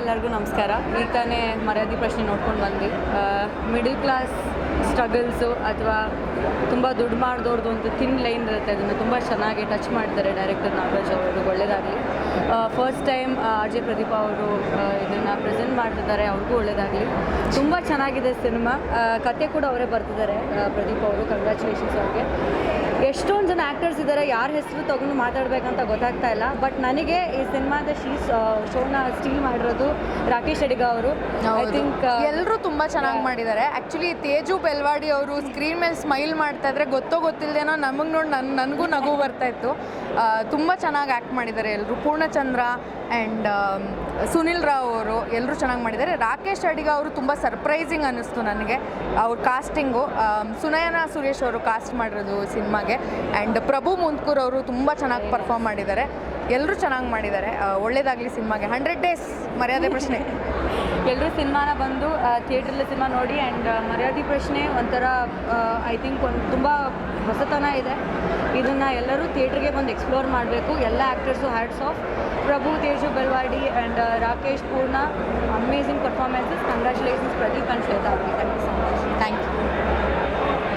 ಎಲ್ಲರಿಗೂ ನಮಸ್ಕಾರ. ಈಗ ತಾನೇ ಮರ್ಯಾದೆ ಪ್ರಶ್ನೆ ನೋಡ್ಕೊಂಡು ಬಂದ್ವಿ. ಮಿಡಲ್ ಕ್ಲಾಸ್ ಸ್ಟ್ರಗಲ್ಸು ಅಥವಾ ತುಂಬ ದುಡ್ಡು ಮಾಡಿದವ್ರದ್ದು ಒಂದು ಥಿನ್ ಲೈನ್ ಇರುತ್ತೆ. ಅದನ್ನು ತುಂಬ ಚೆನ್ನಾಗಿ ಟಚ್ ಮಾಡ್ತಾರೆ ಡೈರೆಕ್ಟರ್ ನಾಗರಾಜ್ ಅವರು. ಒಳ್ಳೆಯದಾಗಲಿ first time R J Pradeep ಅವರು ಇದನ್ನು ಮಾಡ್ತಿದ್ದಾರೆ ಅವ್ರಿಗೂ ಒಳ್ಳೇದಾಗಲಿ. ತುಂಬ ಚೆನ್ನಾಗಿದೆ ಸಿನಿಮಾ. ಕತೆ ಕೂಡ ಅವರೇ ಬರ್ತಿದ್ದಾರೆ ಪ್ರದೀಪ್ ಅವರು. ಕಂಗ್ರ್ಯಾಚುಲೇಷನ್ಸ್ ಅವ್ರಿಗೆ. ಎಷ್ಟೊಂದು ಜನ ಆ್ಯಕ್ಟರ್ಸ್ ಇದ್ದಾರೆ ಯಾರ ಹೆಸರು ತಗೊಂಡು ಮಾತಾಡಬೇಕಂತ ಗೊತ್ತಾಗ್ತಾ ಇಲ್ಲ. ಬಟ್ ನನಗೆ ಈ ಸಿನಿಮಾದ ಶೀಸ್ ಶೋನ ಸ್ಟೀಲ್ ಮಾಡಿರೋದು ರಾಕೇಶ್ ಅಡಿಗ ಅವರು. ಐ ಥಿಂಕ್ ಎಲ್ಲರೂ ತುಂಬ ಚೆನ್ನಾಗಿ ಮಾಡಿದ್ದಾರೆ. ಆ್ಯಕ್ಚುಲಿ ತೇಜು ಬೆಲ್ವಾಡಿ ಅವರು ಸ್ಕ್ರೀನ್ ಮೇಲೆ ಸ್ಮೈಲ್ ಮಾಡ್ತಾ ಇದ್ರೆ ಗೊತ್ತೋ ಗೊತ್ತಿಲ್ಲದೇನೋ ನಮಗೆ ನೋಡಿ ನನ್ನ ನನಗೂ ನಗು ಬರ್ತಾ ಇತ್ತು. ತುಂಬ ಚೆನ್ನಾಗಿ ಆ್ಯಕ್ಟ್ ಮಾಡಿದ್ದಾರೆ ಎಲ್ಲರೂ ಪೂರ್ಣಚಂದ್ರ ಆ್ಯಂಡ್ ಸುನಿಲ್ ರಾವ್ ಅವರು. ಎಲ್ಲರೂ ಚೆನ್ನಾಗಿ ಮಾಡಿದ್ದಾರೆ. ರಾಕೇಶ್ ಅಡಿಗ ಅವರು ತುಂಬ ಸರ್ಪ್ರೈಸಿಂಗ್ ಅನ್ನಿಸ್ತು ನನಗೆ. ಅವ್ರ ಕಾಸ್ಟಿಂಗು ಸುನಯನ ಸುರೇಶ್ ಅವರು ಕಾಸ್ಟ್ ಮಾಡಿರೋದು ಸಿನಿಮಾಗೆ. ಆ್ಯಂಡ್ ಪ್ರಭು ಮುಂದ್ಕೂರ್ ಅವರು ತುಂಬ ಚೆನ್ನಾಗಿ ಪರ್ಫಾರ್ಮ್ ಮಾಡಿದ್ದಾರೆ. ಎಲ್ಲರೂ ಚೆನ್ನಾಗಿ ಮಾಡಿದ್ದಾರೆ. ಒಳ್ಳೇದಾಗಲಿ ಸಿನಿಮಾಗೆ. ಹಂಡ್ರೆಡ್ ಡೇಸ್ ಮರ್ಯಾದೆ ಪ್ರಶ್ನೆ. ಎಲ್ಲರೂ ಸಿನಿಮಾನ ಬಂದು ಥಿಯೇಟ್ರಲ್ಲಿ ಸಿನಿಮಾ ನೋಡಿ ಆ್ಯಂಡ್ ಮರ್ಯಾದೆ ಪ್ರಶ್ನೆ ಒಂಥರ ಐ ಥಿಂಕ್ ಒಂದು ತುಂಬ ಹೊಸತನ ಇದೆ. ಇದನ್ನು ಎಲ್ಲರೂ ಥಿಯೇಟ್ರಿಗೆ ಬಂದು ಎಕ್ಸ್ಪ್ಲೋರ್ ಮಾಡಬೇಕು. ಎಲ್ಲ actors hats off Prabhu, Teju Belawadi and Rakesh, ಪೂರ್ಣ amazing performances congratulations Pradeep and ಅವರಿಗೆ.